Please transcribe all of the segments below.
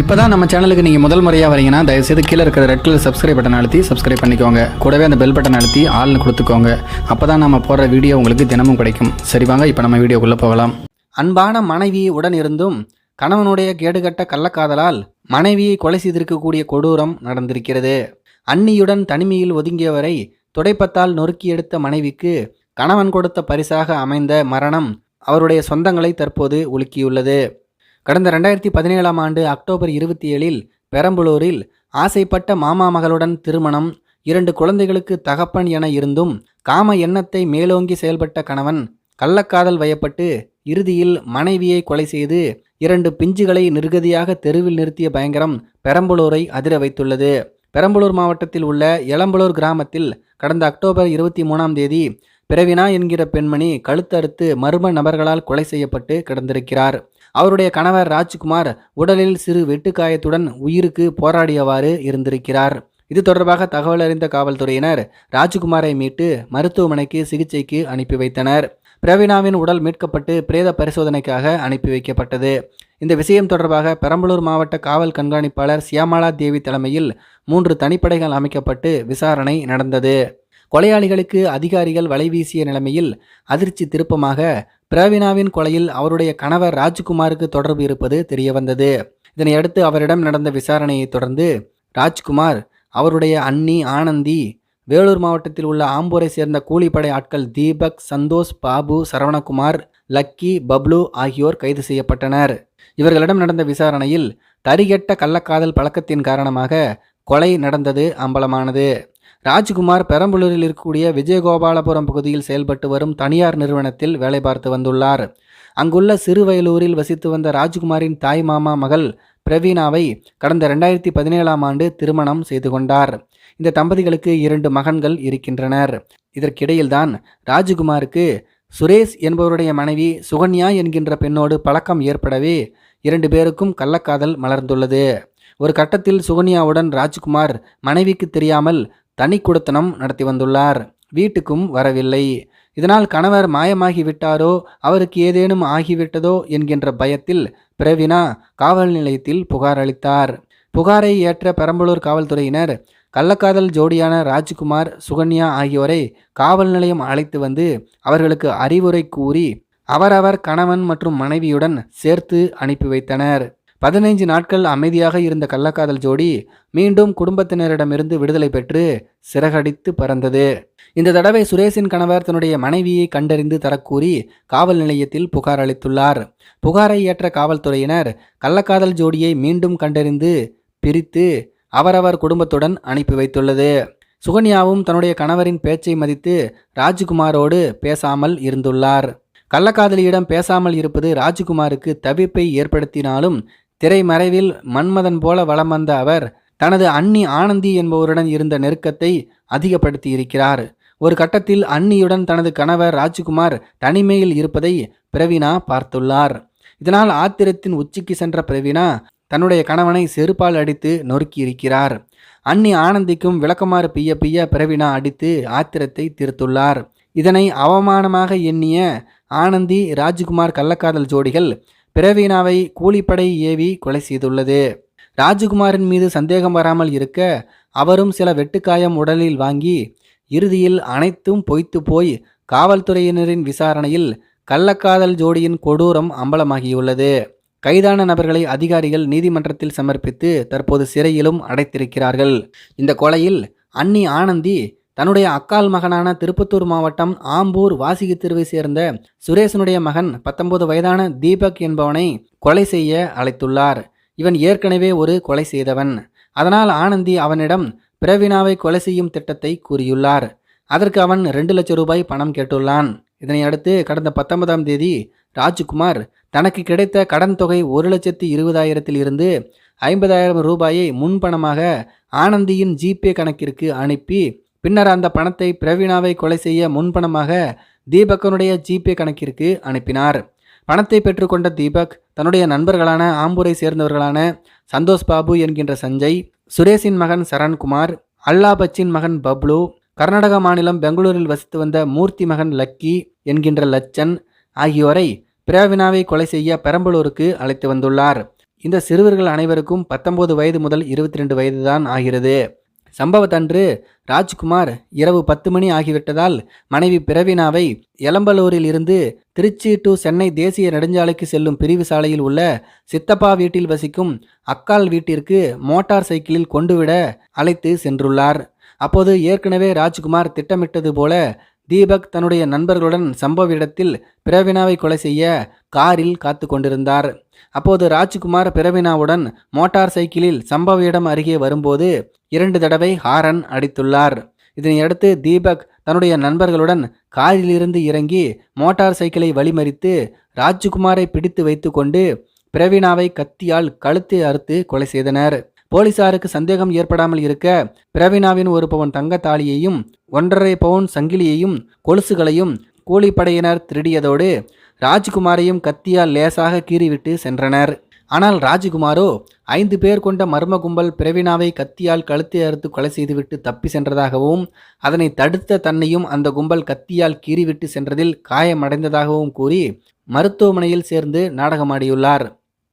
இப்போ தான் நம்ம சேனலுக்கு நீங்கள் முதல் முறையாக வரீங்கன்னா தயவுசெய்து கீழே இருக்கிற ரெட் கலர் சப்ஸ்கிரைப் பட்டன் அழுத்தி சப்ஸ்கிரைப் பண்ணிக்கோங்க. கூடவே அந்த பெல் பட்டன் அழுத்தி ஆள்னு கொடுத்துக்கோங்க. அப்போ தான் நம்ம போடுற வீடியோ உங்களுக்கு தினமும் கிடைக்கும். சரி வாங்க இப்போ நம்ம வீடியோக்குள்ளே போகலாம். அன்பான மனைவி உடன் இருந்தும் கணவனுடைய கேடுகட்ட கள்ளக்காதலால் மனைவியை கொலை செய்திருக்கக்கூடிய கொடூரம் நடந்திருக்கிறது. அன்னியுடன் தனிமையில் ஒதுங்கியவரை துடைப்பத்தால் நொறுக்கி எடுத்த மனைவிக்கு கணவன் கொடுத்த பரிசாக அமைந்த மரணம் அவருடைய சொந்தங்களை தற்போது உலுக்கியுள்ளது. கடந்த ரெண்டாயிரத்தி பதினேழாம் ஆண்டு அக்டோபர் இருபத்தி ஏழில் பெரம்பலூரில் ஆசைப்பட்ட மாமா மகளுடன் திருமணம் இரண்டு குழந்தைகளுக்கு தகப்பன் என இருந்தும் காம எண்ணத்தை மேலோங்கி செயல்பட்ட கணவன் கள்ளக்காதல் வயப்பட்டு இறுதியில் மனைவியை கொலை செய்து இரண்டு பிஞ்சுகளை நிர்கதியாக தெருவில் நிறுத்திய பயங்கரம் பெரம்பலூரை அதிர வைத்துள்ளது. பெரம்பலூர் மாவட்டத்தில் உள்ள எளம்பலூர் கிராமத்தில் கடந்த அக்டோபர் இருபத்தி மூணாம் தேதி பிறவினா என்கிற பெண்மணி கழுத்தறுத்து மர்ம நபர்களால் கொலை செய்யப்பட்டு கிடந்திருக்கிறார். அவருடைய கணவர் ராஜ்குமார் உடலில் சிறு வெட்டுக்காயத்துடன் உயிருக்கு போராடியவாறு இருந்திருக்கிறார். இது தொடர்பாக தகவல் அறிந்த காவல்துறையினர் ராஜ்குமாரை மீட்டு மருத்துவமனைக்கு சிகிச்சைக்கு அனுப்பி வைத்தனர். பிரவீனாவின் உடல் மீட்கப்பட்டு பிரேத பரிசோதனைக்காக அனுப்பி வைக்கப்பட்டது. இந்த விஷயம் தொடர்பாக பெரம்பலூர் மாவட்ட காவல் கண்காணிப்பாளர் சியாமலா தேவி தலைமையில் மூன்று தனிப்படைகள் அமைக்கப்பட்டு விசாரணை நடந்தது. கொலையாளிகளுக்கு அதிகாரிகள் வலைவீசிய நிலைமையில் அதிர்ச்சி திருப்பமாக பிரவீனாவின் கொலையில் அவருடைய கணவர் ராஜ்குமாருக்கு தொடர்பு இருப்பது தெரியவந்தது. இதனையடுத்து அவரிடம் நடந்த விசாரணையை தொடர்ந்து ராஜ்குமார் அவருடைய அண்ணி ஆனந்தி வேலூர் மாவட்டத்தில் உள்ள ஆம்பூரை சேர்ந்த கூலிப்படை ஆட்கள் தீபக் சந்தோஷ் பாபு சரவணகுமார் லக்கி பப்ளு ஆகியோர் கைது செய்யப்பட்டனர். இவர்களிடம் நடந்த விசாரணையில் தரிகெட்ட கள்ளக்காதல் பழக்கத்தின் காரணமாக கொலை நடந்தது அம்பலமானது. ராஜ்குமார் பெரம்பலூரில் இருக்கக்கூடிய விஜயகோபாலபுரம் பகுதியில் செயல்பட்டு வரும் தனியார் நிறுவனத்தில் வேலை பார்த்து வந்துள்ளார். அங்குள்ள சிறுவயலூரில் வசித்து வந்த ராஜ்குமாரின் தாய் மாமா மகள் பிரவீனாவை கடந்த ரெண்டாயிரத்தி பதினேழாம் ஆண்டு திருமணம் செய்து கொண்டார். இந்த தம்பதிகளுக்கு இரண்டு மகன்கள் இருக்கின்றனர். இதற்கிடையில்தான் ராஜ்குமாருக்கு சுரேஷ் என்பவருடைய மனைவி சுகன்யா என்கின்ற பெண்ணோடு பழக்கம் ஏற்படவே இரண்டு பேருக்கும் கள்ளக்காதல் மலர்ந்துள்ளது. ஒரு கட்டத்தில் சுகன்யாவுடன் ராஜ்குமார் மனைவிக்கு தெரியாமல் தனி குடுத்தனம் நடத்தி வந்துள்ளார். வீட்டுக்கும் வரவில்லை. இதனால் கணவர் மாயமாகிவிட்டாரோ அவருக்கு ஏதேனும் ஆகிவிட்டதோ என்கின்ற பயத்தில் பிரவீனா காவல் நிலையத்தில் புகார் அளித்தார். புகாரை ஏற்ற பெரம்பலூர் காவல்துறையினர் கள்ளக்காதல் ஜோடியான ராஜ்குமார் சுகன்யா ஆகியோரை காவல் நிலையம் அழைத்து வந்து அவர்களுக்கு அறிவுரை கூறி அவரவர் கணவன் மற்றும் மனைவியுடன் சேர்த்து அனுப்பி வைத்தனர். பதினைஞ்சு நாட்கள் அமைதியாக இருந்த கள்ளக்காதல் ஜோடி மீண்டும் குடும்பத்தினரிடமிருந்து விடுதலை பெற்று சிறகடித்து பறந்தது. இந்த தடவை சுரேஷின் கணவர் தன்னுடைய மனைவியை கண்டறிந்து தரக்கூறி காவல் நிலையத்தில் புகார் அளித்துள்ளார். புகாரை ஏற்ற காவல்துறையினர் கள்ளக்காதல் ஜோடியை மீண்டும் கண்டறிந்து பிரித்து அவரவர் குடும்பத்துடன் அனுப்பி வைத்துள்ளது. சுகன்யாவும் தன்னுடைய கணவரின் பேச்சை மதித்து ராஜ்குமாரோடு பேசாமல் இருந்துள்ளார். கள்ளக்காதலியிடம் பேசாமல் இருப்பது ராஜ்குமாருக்கு தவிப்பை ஏற்படுத்தினாலும் திரைமறைவில் மன்மதன் போல வலம் வந்த அவர் தனது அண்ணி ஆனந்தி என்பவருடன் இருந்த நெருக்கத்தை அதிகப்படுத்தி இருக்கிறார் ஒரு கட்டத்தில் அன்னியுடன் தனது கணவர் ராஜ்குமார் தனிமையில் இருப்பதை பிரவீனா பார்த்துள்ளார். இதனால் ஆத்திரத்தின் உச்சிக்கு சென்ற பிரவீனா தன்னுடைய கணவனை செருப்பால் அடித்து நொறுக்கி இருக்கிறார் அன்னி ஆனந்திக்கும் விளக்கமாறு பிய்ய பிய்ய பிரவீனா அடித்து ஆத்திரத்தை தீர்த்துள்ளார். இதனை அவமானமாக எண்ணிய ஆனந்தி ராஜ்குமார் கள்ளக்காதல் ஜோடிகள் பிரவீனாவை கூலிப்படை ஏவி கொலை செய்துள்ளது. ராஜகுமாரின் மீது சந்தேகம் வராமல் இருக்க அவரும் சில வெட்டுக்காயம் உடலில் வாங்கி இறுதியில் அனைத்தும் பொய்த்து போய் காவல்துறையினரின் விசாரணையில் கள்ளக்காதல் ஜோடியின் கொடூரம் அம்பலமாகியுள்ளது. கைதான நபர்களை அதிகாரிகள் நீதிமன்றத்தில் சமர்ப்பித்து தற்போது சிறையிலும் அடைத்திருக்கிறார்கள். இந்த கொலையில் அன்னி ஆனந்தி தன்னுடைய அக்கால் மகனான திருப்பத்தூர் மாவட்டம் ஆம்பூர் வாசிகி தெருவை சேர்ந்த சுரேஷனுடைய மகன் பத்தொன்பது வயதான தீபக் என்பவனை கொலை செய்ய அழைத்துள்ளார். இவன் ஏற்கனவே ஒரு கொலை செய்தவன். அதனால் ஆனந்தி அவனிடம் பிரவீணாவை கொலை செய்யும் திட்டத்தை கூறியுள்ளார். அதற்கு அவன் ரெண்டு லட்சம் ரூபாய் பணம் கேட்டுள்ளான். இதனை அடுத்து கடந்த பத்தொன்பதாம் தேதி ராஜ்குமார் தனக்கு கிடைத்த கடன் தொகை ஒரு லட்சத்தி இருபதாயிரத்தில் இருந்து ஐம்பதாயிரம் ரூபாயை முன்பணமாக ஆனந்தியின் ஜிபே கணக்கிற்கு அனுப்பி பின்னர் அந்த பணத்தை பிரவீணாவை கொலை செய்ய முன்பணமாக தீபக்கனுடைய ஜிபே கணக்கிற்கு அனுப்பினார். பணத்தை பெற்றுக்கொண்ட தீபக் தன்னுடைய நண்பர்களான ஆம்பூரை சேர்ந்தவர்களான சந்தோஷ் பாபு என்கின்ற சஞ்சய் சுரேஷின் மகன் சரண்குமார் அல்லா பச்சின் மகன் பப்ளு கர்நாடக மாநிலம் பெங்களூரில் வசித்து வந்த மூர்த்தி மகன் லக்கி என்கின்ற லச்சன் ஆகியோரை பிரவினாவை கொலை செய்ய பெரம்பலூருக்கு அழைத்து வந்துள்ளார். இந்த சிறுவர்கள் அனைவருக்கும் பத்தொன்பது வயது முதல் இருபத்தி ரெண்டு வயதுதான் ஆகிறது. சம்பவத்தன்று ராஜ்குமார் இரவு பத்து மணி ஆகிவிட்டதால் மனைவி பிரவீனாவை எலம்பலூரில் இருந்து திருச்சி டு சென்னை தேசிய நெடுஞ்சாலைக்கு செல்லும் பிரிவு சாலையில் உள்ள சித்தப்பா வீட்டில் வசிக்கும் அக்கால் வீட்டிற்கு மோட்டார் சைக்கிளில் கொண்டுவிட அழைத்து சென்றுள்ளார். அப்போது ஏற்கனவே ராஜ்குமார் திட்டமிட்டது போல தீபக் தன்னுடைய நண்பர்களுடன் சம்பவ இடத்தில் பிரவீனாவை கொலை செய்ய காரில் காத்து கொண்டிருந்தார். அப்போது ராஜ்குமார் பிரவீனாவுடன் மோட்டார் சைக்கிளில் சம்பவ இடம் அருகே வரும்போது இரண்டு தடவை ஹாரன் அடித்துள்ளார். இதனையடுத்து தீபக் தன்னுடைய நண்பர்களுடன் காரிலிருந்து இறங்கி மோட்டார் சைக்கிளை வழிமறித்து ராஜ்குமாரை பிடித்து வைத்துக்கொண்டு பிரவீனாவை கத்தியால் கழுத்தை அறுத்து கொலை செய்தனர். போலீசாருக்கு சந்தேகம் ஏற்படாமல் இருக்க பிரவீனாவின் ஒரு பவுன் தங்க தாலியையும் ஒன்றரை பவுன் சங்கிலியையும் கொலுசுகளையும் கூலிப்படையினர் திருடியதோடு ராஜ்குமாரையும் கத்தியால் லேசாக கீறிவிட்டு சென்றனர். ஆனால் ராஜ்குமாரோ ஐந்து பேர் கொண்ட மர்ம கும்பல் பிரவீனாவை கத்தியால் கழுத்தை அறுத்து கொலை செய்துவிட்டு தப்பி சென்றதாகவும் அதனை தடுத்த தன்னையும் அந்த கும்பல் கத்தியால் கீறிவிட்டு சென்றதில் காயமடைந்ததாகவும் கூறி மருத்துவமனையில் சேர்ந்து நாடகமாடியுள்ளார்.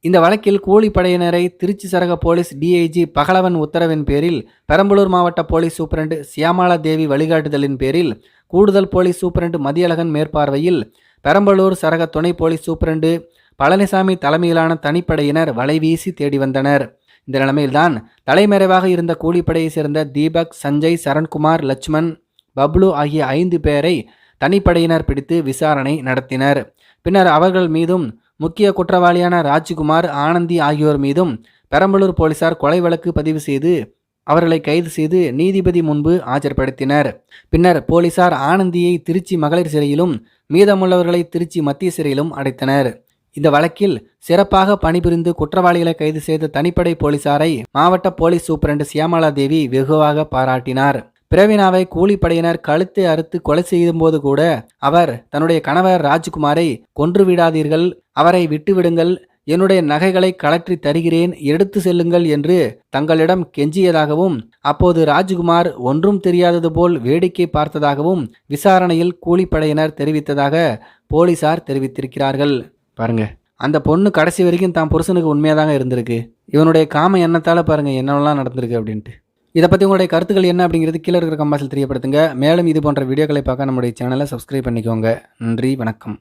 இந்த வழக்கில் கூலிப்படையினரை திருச்சி சரக போலீஸ் டிஐஜி பகலவன் உத்தரவின் பேரில் பெரம்பலூர் மாவட்ட போலீஸ் சூப்பரண்டு சியாமாலா தேவி வழிகாட்டுதலின் பேரில் கூடுதல் போலீஸ் சூப்பரண்டு மதியழகன் மேற்பார்வையில் பெரம்பலூர் சரக துணை போலீஸ் சூப்பரண்டு பழனிசாமி தலைமையிலான தனிப்படையினர் வலைவீசி தேடி வந்தனர். இந்த நிலைமையில்தான் தலைமறைவாக இருந்த கூலிப்படையை சேர்ந்த தீபக் சஞ்சய் சரண்குமார் லட்சுமண் பப்ளு ஆகிய ஐந்து பேரை தனிப்படையினர் பிடித்து விசாரணை நடத்தினர். பின்னர் அவர்கள் மீதும் முக்கிய குற்றவாளியான ராஜ்குமார் ஆனந்தி ஆகியோர் மீதும் பெரம்பலூர் போலீசார் கொலை வழக்கு பதிவு செய்து அவர்களை கைது செய்து நீதிபதி முன்பு ஆஜர்படுத்தினர். பின்னர் போலீசார் ஆனந்தியை திருச்சி மகளிர் சிறையிலும் மீதமுள்ளவர்களை திருச்சி மத்திய சிறையிலும் அடைத்தனர். இந்த வழக்கில் சிறப்பாக பணிபுரிந்து குற்றவாளிகளை கைது செய்த தனிப்படை போலீசாரை மாவட்ட போலீஸ் சூப்பரண்டு சியாமலா தேவி வெகுவாக பாராட்டினார். பிரவீனாவை கூலிப்படையினர் கழுத்தை அறுத்து கொலை செய்யும்போது கூட அவர் தன்னுடைய கணவர் ராஜ்குமாரை கொன்றுவிடாதீர்கள் அவரை விட்டுவிடுங்கள் என்னுடைய நகைகளை கலற்றி தருகிறேன் எடுத்து செல்லுங்கள் என்று தங்களிடம் கெஞ்சியதாகவும் அப்போது ராஜ்குமார் ஒன்றும் தெரியாதது போல் வேடிக்கை பார்த்ததாகவும் விசாரணையில் கூலிப்படையினர் தெரிவித்ததாக போலீசார் தெரிவித்திருக்கிறார்கள். பாருங்க. அந்த பொண்ணு கடைசி வரைக்கும் தான் புருஷனுக்கு உண்மையாக தாங்க இருந்திருக்கு. இவனுடைய காம எண்ணத்தால் பாருங்க என்னெல்லாம் நடந்திருக்கு அப்படின்ட்டு. இதை பற்றி உங்களுடைய கருத்துக்கள் என்ன அப்படிங்கிறது கீழே இருக்கிற கம்பாசில் தெரியப்படுத்துங்க. மேலும் இது போன்ற வீடியோக்களை பார்க்க நம்முடைய சேனலை சப்ஸ்கிரைப் பண்ணிக்கோங்க. நன்றி வணக்கம்.